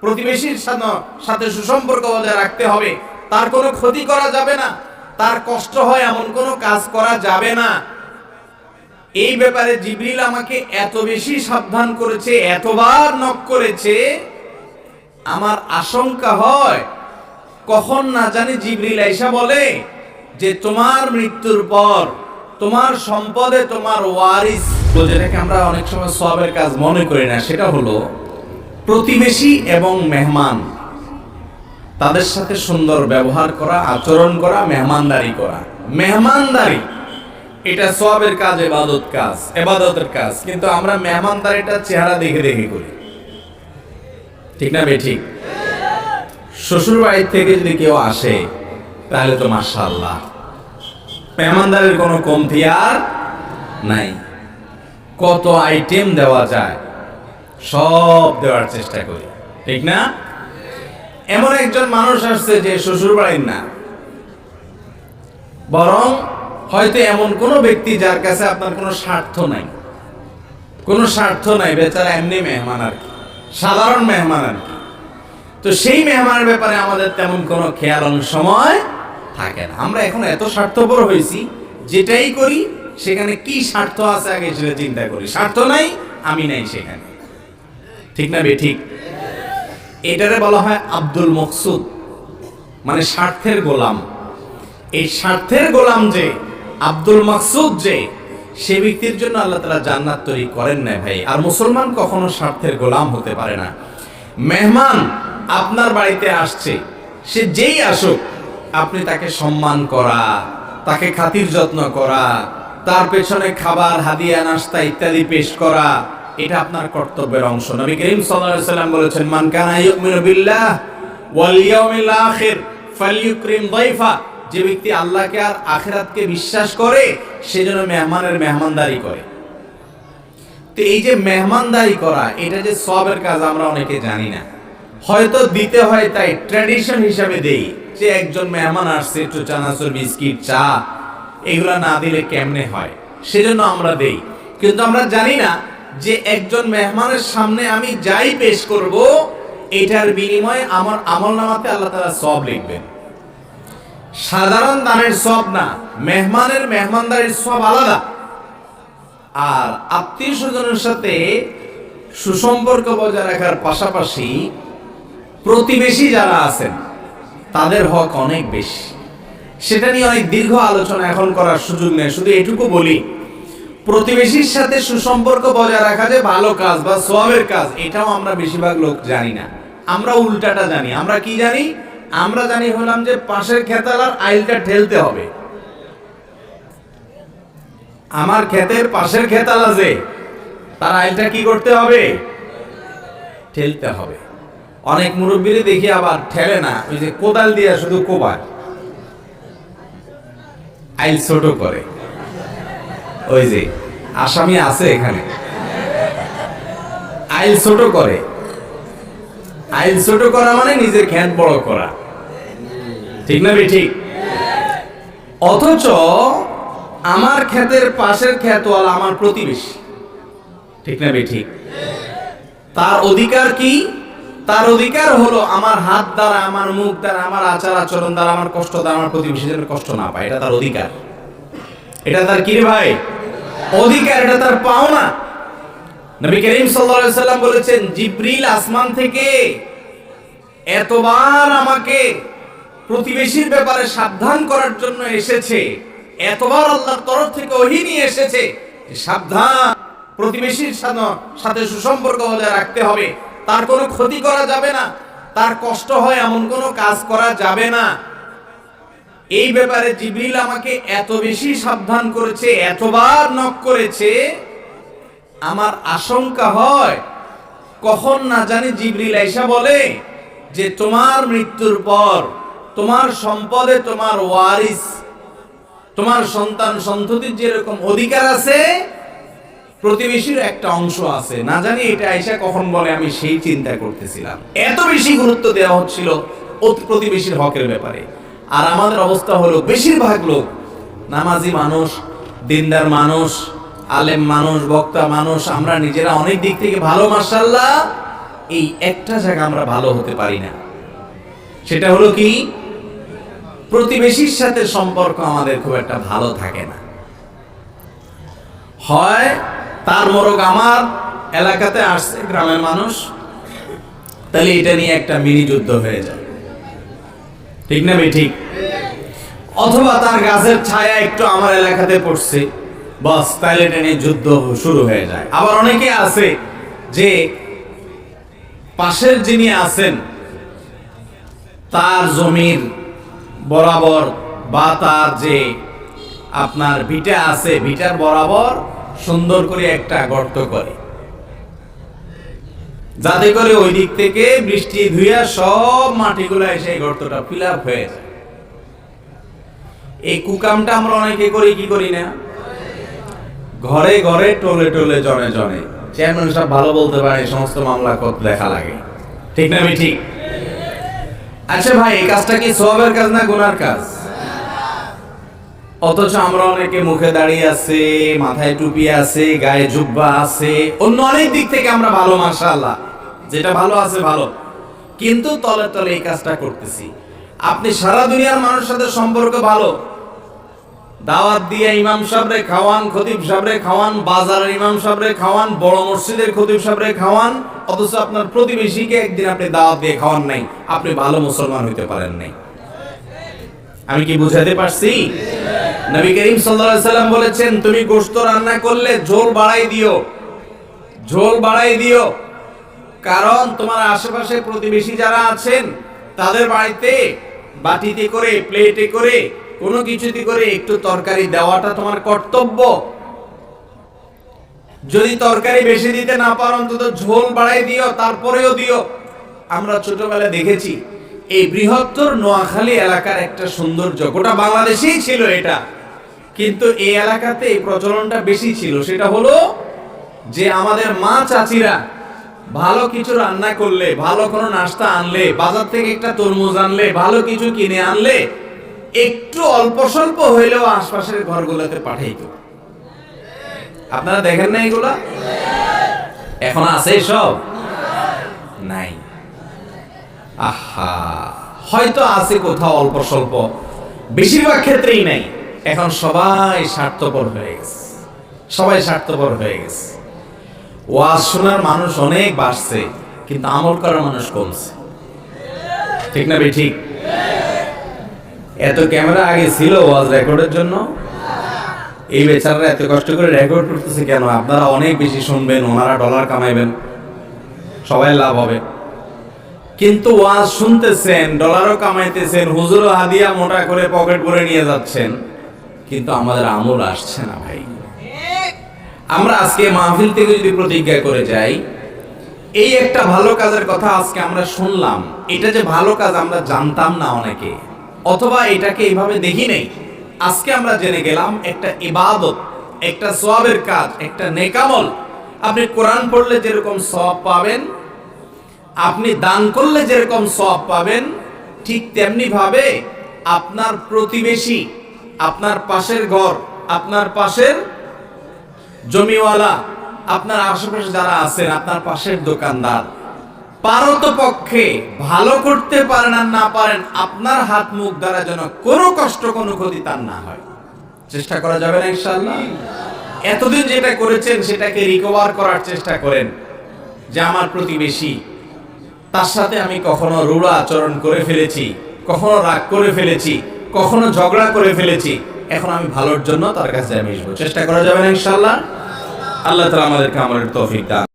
প্রতিবেশীর সাথে- সুসম্পর্ক বজায় রাখতে হবে। তার কোনো ক্ষতি করা যাবে না। তার কষ্ট হয় এমন কোনো কাজ করা যাবে না। এই ব্যাপারে জিবরিল আমাকে এত বেশি সাবধান করেছে, এতবার নক করেছে, আমার আশঙ্কা হয়। কখন না জানি জিবরিল আইসা বলে যে তোমার মৃত্যুর পর তোমার সম্পদে তোমার ওয়ারিস। যেটাকে আমরা অনেক সময় সবের কাজ মনে করি না, সেটা হলো প্রতিবেশী এবং মেহমান। তাদের সাথে সুন্দর ব্যবহার করা, আচরণ করা, মেহমানদারি করা। মেহমানদারি, এটা সবের কাজ, এবাদত কাজ, এবাদতের কাজ। কিন্তু আমরা মেহমানদারিটা চেহারা দেখে দেখে করি। ঠিক না বে ঠিক। শ্বশুর বাড়ি থেকে যদি কেউ আসে, তাহলে তো মাশাল্লাহ মেহমানদারির কোনো কমতি আর নাই। কত আইটেম দেওয়া যায়। সব দেওয়ার চেষ্টা করি। ঠিক না? এমন একজন মানুষ আসছে যে শ্বশুর বাড়ির না। বরং হয়তো এমন কোনো ব্যক্তি যার কাছে আপনার কোনো স্বার্থ নাই। কোনো স্বার্থ নাই, বেচারা এমনি মেহমান আর কি। সাধারণ মেহমান আর কি। তো সেই মেহমানের ব্যাপারে আমাদের তেমন কোনো খেয়াল সময় থাকে না। আমরা এখন এত স্বার্থপর হয়েছি, যেটাই করি, সেখানে কি স্বার্থ আছে আগে সেটা চিন্তা করি। স্বার্থ নাই, আমি নাই সেখানে। ঠিক না বে ঠিক? এটারে বলা হয় আব্দুল মকসুদ মানে স্বার্থের গোলাম। এই স্বার্থের গোলাম যে, আব্দুল মাকসুদ যে, সে ব্যক্তির জন্য আল্লাহ তালা জান্নাত তৈরি করেন না ভাই। আর মুসলমান কখনো স্বার্থের গোলাম হতে পারে না। মেহমান আপনার বাড়িতে আসছে, সে যেই আসুক, আপনি তাকে সম্মান করা, তাকে খাতির যত্ন করা, তার পেছনে খাবার, হাদিয়া, নাস্তা ইত্যাদি পেশ করা এটা আপনার কর্তব্যের অংশ। নবী করিম সাল্লাল্লাহু আলাইহি সাল্লাম বলেছেন, মান কানা বিল্লাহ ওয়াল ইয়াউমিল আখির ফালইউকরিম দাইফা। যে ব্যক্তি আল্লাহকে আর আখিরাতকে বিশ্বাস করে, সে যেন মেহমানের মেহমানদারি করে। তো এই যে মেহমানদারি করা, এটা যে সবের কাজ আমরা অনেকে জানি না। হয়তো দিতে হয় তাই ট্র্যাডিশন হিসাবে দেই, যে একজন মেহমান আসছে, একটু চানাচুর, বিস্কিট, চা, এগুলো না দিলে কেমনে হয়? সেজন্য আমরা দেই। কিন্তু আমরা জানি না যে একজন মেহমানের সামনে আমি যাই পেশ করব, এটার বিনিময়ে আমার আমল নামাতে আল্লাহ তারা সব লিখবেন। সাধারণ দানের সব না, মেহমানের মেহমানদারির সব আলাদা। আর আত্মীয় স্বজনের সাথে সুসম্পর্ক বজায় রাখার পাশাপাশি প্রতিবেশী যারা আছেন, তাদের হক অনেক বেশি। সেটা নিয়ে অনেক দীর্ঘ আলোচনা এখন করার সুযোগ নেই, শুধু এটুকু বলি প্রতিবেশীর সাথে সুসম্পর্ক বজায় রাখা যে ভালো কাজ বা সোয়াবের কাজ, এটাও আমরা বেশিরভাগ লোক জানি না। আমরা উল্টাটা জানি। আমরা কি জানি? আমরা জানি হলাম যে পাশের খেতালার আইলটা ঠেলতে হবে। আমার ক্ষেতের পাশের খেতালা যে, তার আইলটা কি করতে হবে? ঠেলতে হবে। অনেক মুরব্বীরে দেখি আবার ঠেলে না, ওই যে কোদাল দিয়ে শুধু কোবায় আইল ছোট করে। ওই যে, আসামি আছে এখানে। আইল ছোট করে। আইল ছোট করা মানে নিজের খ্যাত বড় করা। ঠিক না ঠিক অথচ আমার ক্ষেতের পাশের ক্ষেতওয়ালা আমার প্রতিবেশী। ঠিক না ঠিক তার অধিকার কি? তার অধিকার হলো আমার হাত দ্বারা, আমার মুখ দ্বারা, আমার আচার আচরণ দ্বারা, আমার কষ্ট দ্বারা, আমার প্রতিবেশীদের কষ্ট না পায়। এটা তার অধিকার। এটা তার কি ভাই? অধিকার, এটা তার পাওনা। নবী করিম সাল্লাল্লাহু সাল্লাম বলেছেন, জিব্রিল আসমান থেকে এতবার আমাকে প্রতিবেশীর ব্যাপারে সাবধান করার জন্য এসেছে। এতবার আল্লাহর তরফ থেকে ওহী নিয়ে এসেছে সাবধান, প্রতিবেশীর সাথে সুসম্পর্ক বজায় রাখতে হবে। তার কোনো ক্ষতি করা যাবে না। তার কষ্ট হয় এমন কোনো কাজ করা যাবে না। এই ব্যাপারে জিবরিল আমাকে এত বেশি সাবধান করেছে, এতবার নক করেছে, আমার আশঙ্কা হয়, কখন না জানি জিবরিল আইসা বলে যে তোমার মৃত্যুর পর তোমার সম্পদে তোমার ওয়ারিস, তোমার সন্তান সন্ততির যেরকম অধিকার আছে, প্রতিবেশীর একটা অংশ আছে। না জানি এটা আইসা কখন বলে, আমি সেই চিন্তা করতেছিলাম। এত বেশি গুরুত্ব দেওয়া হচ্ছিল প্রতিবেশীর হকের ব্যাপারে। আর আমাদের অবস্থা হলো বেশিরভাগ লোক নামাজি মানুষ, দিনদার মানুষ, আলেম মানুষ, বক্তা মানুষ, আমরা নিজেরা অনেক দিক থেকে ভালো মার্শাল্লাহ এই একটা জায়গা আমরা ভালো হতে পারি না। সেটা হলো কি? প্রতিবেশীর সাথে সম্পর্ক আমাদের খুব একটা ভালো থাকে না। হয় তার মোরগ আমার এলাকাতে আসছে, গ্রামের মানুষ, তাহলে এটা নিয়ে একটা মিনি যুদ্ধ হয়ে যায়। ঠিক না ভাই, ঠিক? অথবা তার গাছের ছায়া একটু আমার এলাকাতে পড়ছে। বস, তাইলে এটা নিয়ে যুদ্ধ শুরু হয়ে যায়। আবার অনেকে আছে যে পাশের যিনি আছেন, তার জমির বরাবর বা তার যে আপনার ভিটা আছে, ভিটার বরাবর সুন্দর করে একটা গর্ত করে। যাতে করে ওই দিক থেকে বৃষ্টি ধুইয়া সব মাটিগুলো এসে গর্তটা ফিল আপ হয়ে যায়। এই কুকামটা আমরা অনেকে করি, কি করি না? ঘরে ঘরে টোলে টোলে জনে জনে। চেয়ারম্যান সাহেব ভালো বলতে পারে সমস্ত মামলা কত দেখা লাগে। ঠিক না ঠিক? আচ্ছা ভাই, এই কাজটা কি সবের কাজ না গুনার কাজ? অথচ আমরা অনেকে মুখে দাঁড়িয়ে আছে, মাথায় টুপি আছে, গায়ে জুব্বা আছে, অন্য অনেক দিক থেকে আমরা ভালো, মাশাআল্লাহ। যেটা ভালো আছে, ভালো। কিন্তু তলে তলে এই কাজটা করতেছি। আপনি সারা দুনিয়ার মানুষের সাথে সম্পর্ক ভালো। দাওয়াত দিয়ে ইমাম সাহেবরে খাওয়ান, খতিব সাহেবরে খাওয়ান, বাজারের ইমাম সাহেবরে খাওয়ান, বড় মসজিদের খতিব সাহেবরে খাওয়ান, অথচ আপনার প্রতিবেশীকে একদিন আপনি দাওয়াত দিয়ে খাওয়ান নাই। আপনি ভালো মুসলমান হইতে পারেন নাই। আমি কি বুঝাতে পারছি? নবী করিম সাল্লাল্লাহু আলাইহি সাল্লাম বলেছেন, তুমি গোশত রান্না করলে ঝোল বাড়াই দিও। ঝোল বাড়াই দিও। কারণ তোমার আশেপাশে প্রতিবেশী যারা আছেন, তাদের বাড়িতে বাটিতে করে, প্লেটে করে, কোনো কিছুতে করে একটু তরকারি দেওয়াটা তোমার কর্তব্য। যদি তরকারি বেশি দিতে না পারো, অন্তত ঝোল বাড়াই দিও, তারপরেও দিও। আমরা ছোটবেলায় দেখেছি, এই বৃহত্তর নোয়াখালী এলাকার একটা সৌন্দর্য, গোটা বাংলাদেশেই ছিল এটা। কিন্তু এই এলাকাতে এই প্রচলনটা বেশি ছিল, সেটা হলো যে আমাদের মা চাচিরা ভালো কিছু রান্না করলে, ভালো কোনো নাস্তা আনলে, বাজার থেকে একটা তরমুজ আনলে, ভালো কিছু কিনে আনলে, একটু অল্প স্বল্প হইলেও আশপাশের ঘরগুলোতে পাঠাইতো। আপনারা দেখেন না এগুলা? এখন আছে সব নাই। আহা, হয়তো আছে কোথাও অল্প স্বল্প। বেশিরভাগ ক্ষেত্রেই নাই। এখন সবাই স্বার্থপর হয়ে গেছে। সবাই স্বার্থপর হয়ে গেছে। ওয়াজ শোনার মানুষ অনেক বাড়ছে, কিন্তু আমল করার মানুষ কমছে। ঠিক না বে ঠিক? এত ক্যামেরা আগে ছিল ওয়াজ রেকর্ডের জন্য। এই বেচারারা এত কষ্ট করে রেকর্ড করতেছে কেন? আপনারা অনেক বেশি শুনবেন, ওনারা ডলার কামাইবেন। সবাই লাভ হবে। কিন্তু ওয়াজ শুনতেছেন, ডলারও কামাইতেছেন, হুজুরও হাদিয়া মোটা করে পকেট ভরে নিয়ে যাচ্ছেন। কিন্তু আমাদের আমল আসছে না ভাই। আমরা আজকে মাহফিল থেকে যদি প্রতিজ্ঞা করে যাই, এই একটা ভালো কাজের কথা আজকে আমরা শুনলাম। এটা যে ভালো কাজ আমরা জানতাম না অনেকে, অথবা এটাকে এইভাবে দেখি নেই। আজকে আমরা জেনে গেলাম একটা ইবাদত, একটা সওয়াবের কাজ, একটা নেকামল আপনি কোরআন পড়লে যেরকম সওয়াব পাবেন, আপনি দান করলে যেরকম সওয়াব পাবেন, ঠিক তেমনি ভাবে আপনার প্রতিবেশী, আপনার পাশের ঘর, আপনার পাশের জমিওয়ালা, আপনার আশেপাশে যারা আছেন, আপনার পাশের দোকানদার পারত পক্ষে ভালো করতে পারেন আর না পারেন, আপনার হাত মুখ দ্বারা যেন কোনো কষ্ট, কোনো ক্ষতি তার না হয়। চেষ্টা করা যাবে না ইনশাআল্লাহ। এতদিন যেটা করেছেন, সেটাকে রিকভার করার চেষ্টা করেন। যে আমার প্রতিবেশী, তার সাথে আমি কখনো রূঢ় আচরণ করে ফেলেছি, কখনো রাগ করে ফেলেছি, কখনো ঝগড়া করে ফেলেছি এখন আমি ভালোর জন্য তার কাছে আমি চেষ্টা করা যাবে না ইনশাআল্লাহ। আল্লাহ তালা আমাদেরকে আমাদের তৌফিক দান